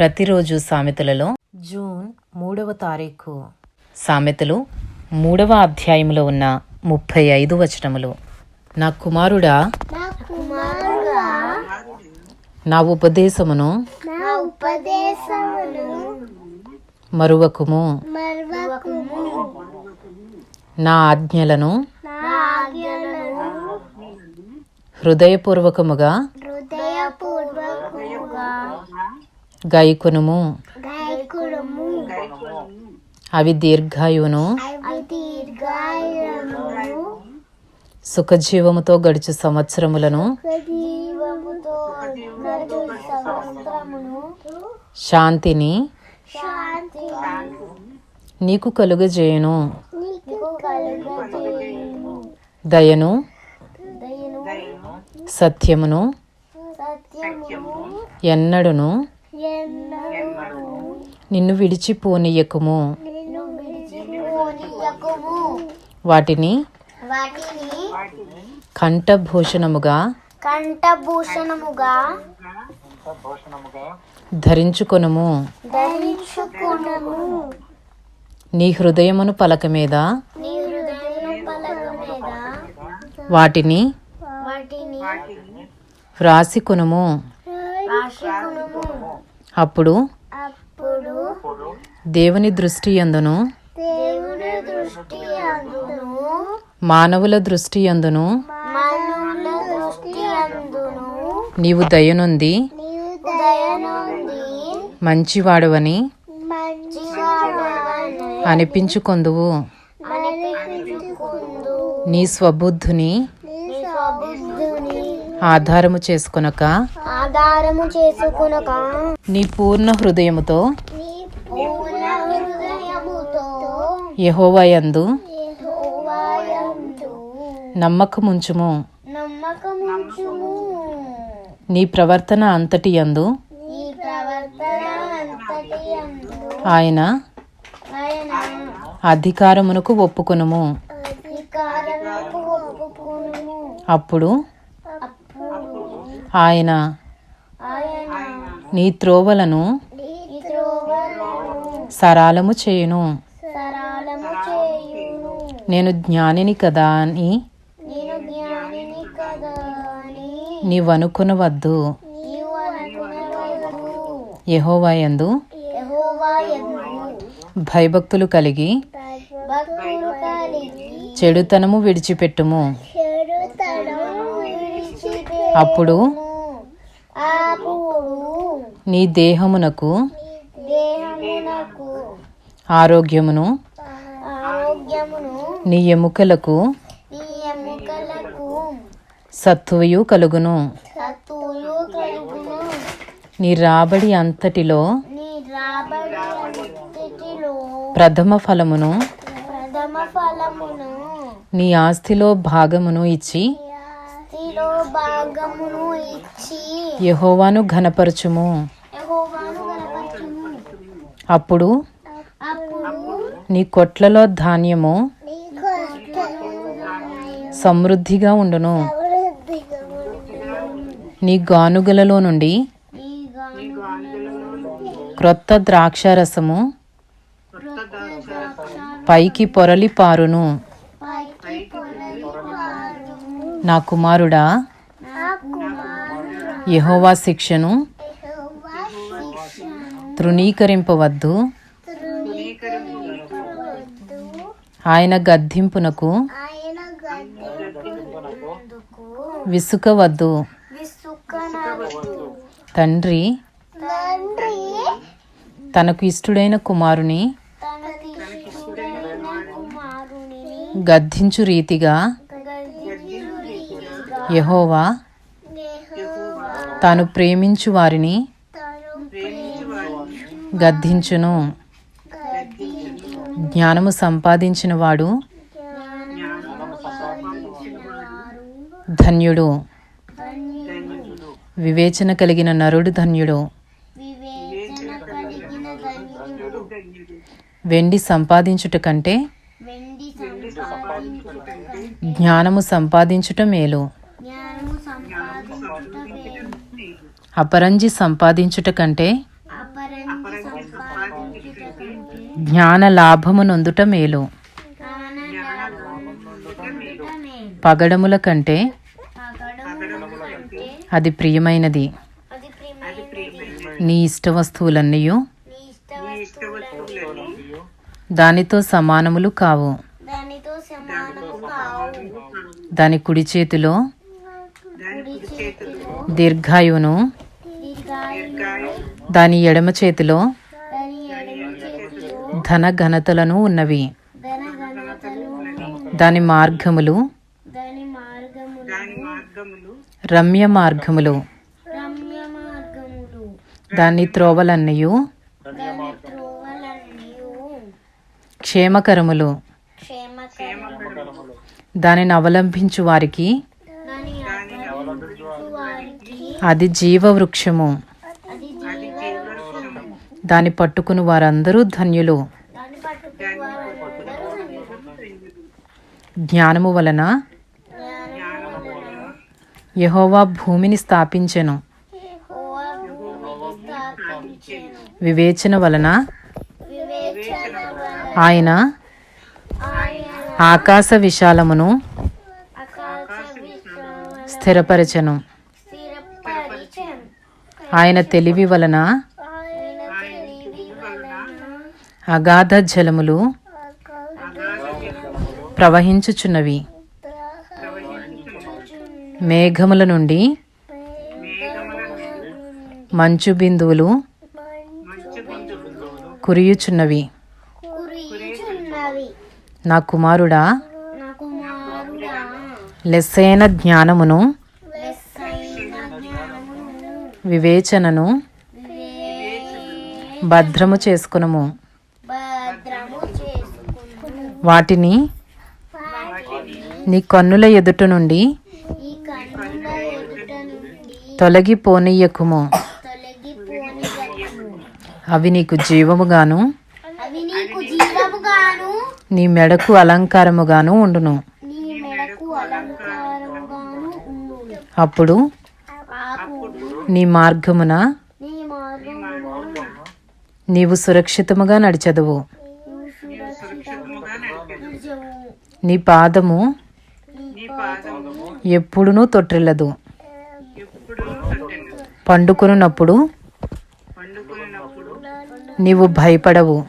ప్రతిరోజు సామెతలలో జూన్ మూడవ తారీఖు. సామెతలు మూడవ అధ్యాయంలో ఉన్న ముప్పై ఐదు వచనములు. నా కుమారుడా నా కుమారుడా నా ఉపదేశమును నా ఉపదేశమును మరువకుము. మర్వకుము. నా ఆజ్ఞలను నా ఆజ్ఞలను హృదయపూర్వకముగా హృదయపూర్వకముగా గైకొనుము అవి దీర్ఘాయురమును సుఖజీవముతో గడుచు సంవత్సరములను. శాంతిని శాంతి నీకు కలుగజేయును. దయను సత్యమును ఎన్నడును ఎన్నడూ నిన్ను విడిచిపోనీయకుము. వాటిని కంఠభూషణముగా కంఠభూషణముగా ధరించుకొనుము. ధరించుకునము నీ హృదయమును పలక మీద వాటిని వాటిని వ్రాసికొనుము. రాసుకునము అప్పుడు దేవుని దృష్టి అందును. మానవుల దృష్టి అందును. నీవు దయనుంది మంచివాడవని అనిపించుకొందువు. నీ స్వబుద్ధుని ఆధారము చేసుకొనక ఆధారము చేసుకునక నీ పూర్ణ హృదయముతో యహోవయందు నమ్మకముంచుము. నీ ప్రవర్తన అంతటి యందు ఆయన అధికారమునకు ఒప్పుకొనుము. అప్పుడు ఆయన నీ త్రోవలను సరాలము చేయును. సరళము చేయును నేను జ్ఞానిని కదా అని నీవనుకొనవద్దు. యహోవయందు భయభక్తులు కలిగి చెడుతనము విడిచిపెట్టుము. అప్పుడు నీ దేహమునకు ఆరోగ్యమును నీ ఎముకలకు సత్తువయు కలుగును. నీ రాబడి అంతటిలో ప్రథమ ఫలమును నీ ఆస్తిలో భాగమును ఇచ్చి భాగమును ఇచ్చి యహోవాను ఘనపరచుము అప్పుడు నీ కొట్లలో ధాన్యము సమృద్ధిగా ఉండును. నీ గానుగలలో నుండి క్రొత్త ద్రాక్షారసము పైకి పొరలి పారును. నా కుమారుడా యెహోవా శిక్షను తృణీకరింపవద్దు. ఆయన గద్దింపునకు విసుకవద్దు. తండ్రి తనకు ఇష్టుడైన కుమారుని గద్దించు రీతిగా యెహోవా తాను ప్రేమించు వారిని గద్దించును గద్దించు జ్ఞానము సంపాదించిన వాడు ధన్యుడు. వివేచన కలిగిన నరుడు ధన్యుడు వెండి సంపాదించుట కంటే జ్ఞానము సంపాదించుట మేలు. అపరంజి సంపాదించుట కంటే జ్ఞాన లాభము నొందుట మేలు. పగడముల కంటే అది ప్రియమైనది. నీ ఇష్ట వస్తువులన్నీ దానితో సమానములు కావు. దాని కుడి చేతిలో దీర్ఘాయువును దీర్ఘాయువు దాని ఎడమ చేతిలో ధన ఘనతలను ఉన్నవి. దాని మార్గములు రమ్య మార్గములు. దాని త్రోవలన్నయు క్షేమకరములు. దానిని అవలంబించు వారికి అది జీవవృక్షము. దాన్ని పట్టుకుని వారందరూ ధన్యులు. జ్ఞానము వలన యహోవా భూమిని స్థాపించెను. వివేచన వలన ఆయన ఆకాశ విశాలమును స్థిరపరచను. ఆయన తెలివి వలన అగాధ జలములు ప్రవహించుచున్నవి మేఘముల నుండి మంచు బిందువులు కురియుచున్నవి. నా కుమారుడా లెస్సైన జ్ఞానమును వివేచనను వివే- భద్రము చేసుకునము. వాటిని నీ కన్నుల ఎదుట నుండి తొలగిపోనీయకుము. అవి నీకు జీవముగాను నీ మెడకు అలంకారముగాను ఉండును. అప్పుడు నీ మార్గమున? నీవు సురక్షితముగా నడిచదువు. నీ పాదము ఎప్పుడునూ తొట్టిల్లదు. పండుకొనున్నప్పుడు నీవు భయపడవు.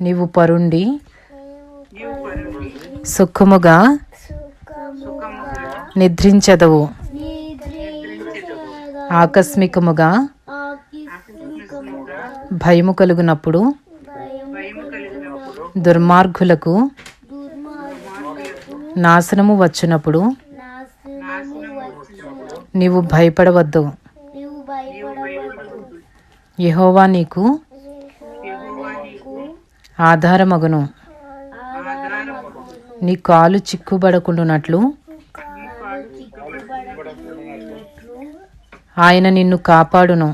నీవు పరుండి సుఖముగా నిద్రించదవు. ఆకస్మికముగా భయము కలుగునప్పుడు దుర్మార్గులకు నాశనము వచ్చినప్పుడు నీవు భయపడవద్దు. యహోవా నీకు ఆధారమగును. నీ కాలు చిక్కుబడకుండునట్లు ఆయన నిన్ను కాపాడును.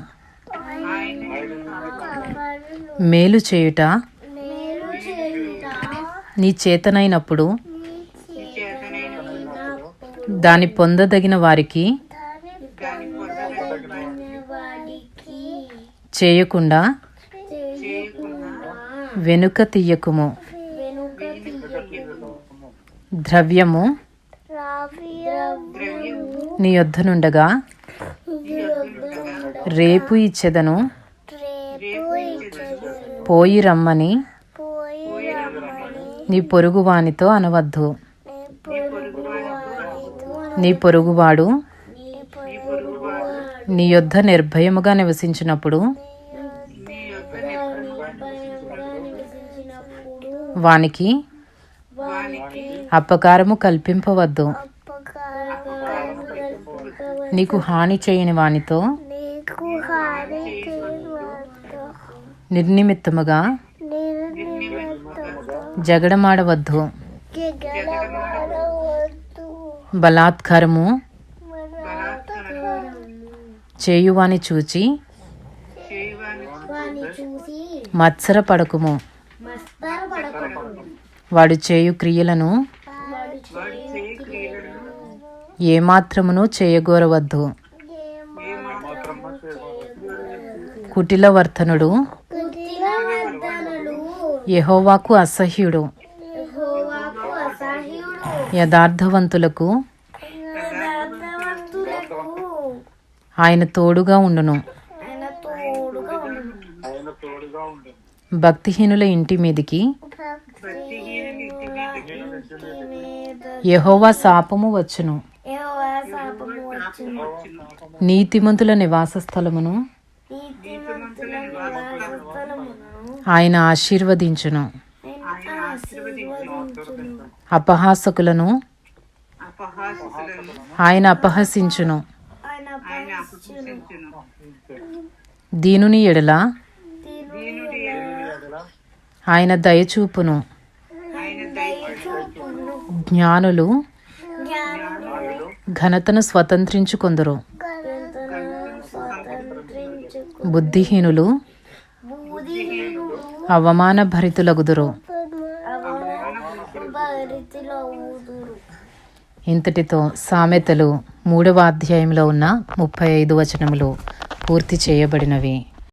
మేలు చేయుట నీ చేతనైనప్పుడు దాని పొందదగిన వారికి చేయకుండా వెనుక తీయకుము. ద్రవ్యము నీ యొద్దనుండగా రేపు ఇచ్చెదను. పోయి రమ్మని. నీ పొరుగువానితో అనవద్దు. నీ పొరుగువాడు నీ యుద్ధ యొద్ద నిర్భయముగా నివసించినప్పుడు వానికి అపకారము కల్పింపవద్దు. నీకు హాని చేయని వానితో. నిర్నిమిత్తముగా జగడమాడవద్దు. బలాత్కారము చేయువాని చూచి మత్సర పడకుము వాడు చేయు క్రియలను ఏమాత్రమును చేయగోరవద్దు. ఏమాత్రము చేయకూడదు. కుటిల వర్తనుడు కుటిల వర్తనుడు యెహోవాకు అసహ్యుడు. యథార్థవంతులకు ఆయన తోడుగా ఉండును. భక్తిహీనుల ఇంటి మీదికి యెహోవా శాపము వచ్చును. నీతిమంతుల నివాస స్థలమును నివాస స్థలమును ఆయన ఆశీర్వదించును. అపహాసకులను ఆయన అపహసించును. దీనుని ఎడల ఆయన దయచూపును జ్ఞానులు ఘనతను స్వతంత్రించుకొందురు. బుద్ధిహీనులు అవమాన భరితులగుదురు ఇంతటితో సామెతలు మూడవ అధ్యాయంలో ఉన్న ముప్పై ఐదు వచనములు పూర్తి చేయబడినవి.